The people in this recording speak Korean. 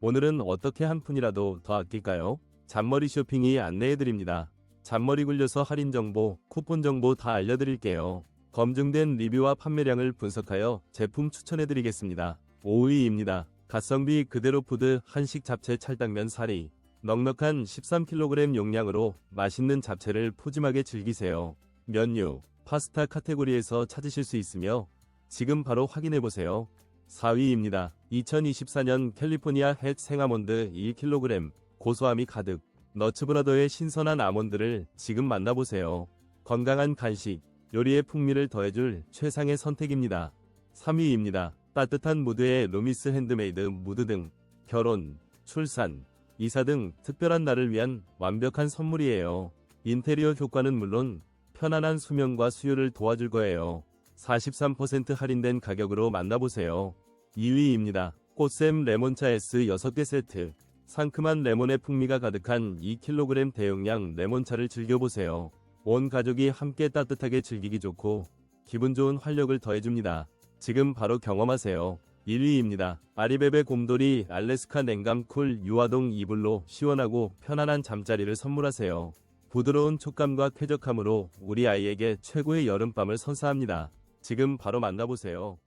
오늘은 어떻게 한 푼이라도 더 아낄까요? 잔머리 쇼핑이 안내해드립니다. 잔머리 굴려서 할인 정보, 쿠폰 정보 다 알려드릴게요. 검증된 리뷰와 판매량을 분석하여 제품 추천해드리겠습니다. 5위입니다. 가성비 그대로 푸드 한식 잡채 찰당면 사리. 넉넉한 13kg 용량으로 맛있는 잡채를 푸짐하게 즐기세요. 면류, 파스타 카테고리에서 찾으실 수 있으며 지금 바로 확인해보세요. 4위입니다. 2024년 캘리포니아 햇 생아몬드 1kg 고소함이 가득 너츠브라더의 신선한 아몬드를 지금 만나보세요. 건강한 간식, 요리의 풍미를 더해줄 최상의 선택입니다. 3위입니다. 따뜻한 무드의 루미스 핸드메이드 무드 등 결혼, 출산, 이사 등 특별한 날을 위한 완벽한 선물이에요. 인테리어 효과는 물론 편안한 수면과 수유를 도와줄 거예요. 43% 할인된 가격으로 만나보세요. 2위입니다. 꽃샘 레몬차 S 6개 세트. 상큼한 레몬의 풍미가 가득한 2kg 대용량 레몬차를 즐겨보세요. 온 가족이 함께 따뜻하게 즐기기 좋고 기분 좋은 활력을 더해줍니다. 지금 바로 경험하세요. 1위입니다. 아리베베 곰돌이 알래스카 냉감 쿨 유화동 이불로 시원하고 편안한 잠자리를 선물하세요. 부드러운 촉감과 쾌적함으로 우리 아이에게 최고의 여름밤을 선사합니다. 지금 바로 만나보세요.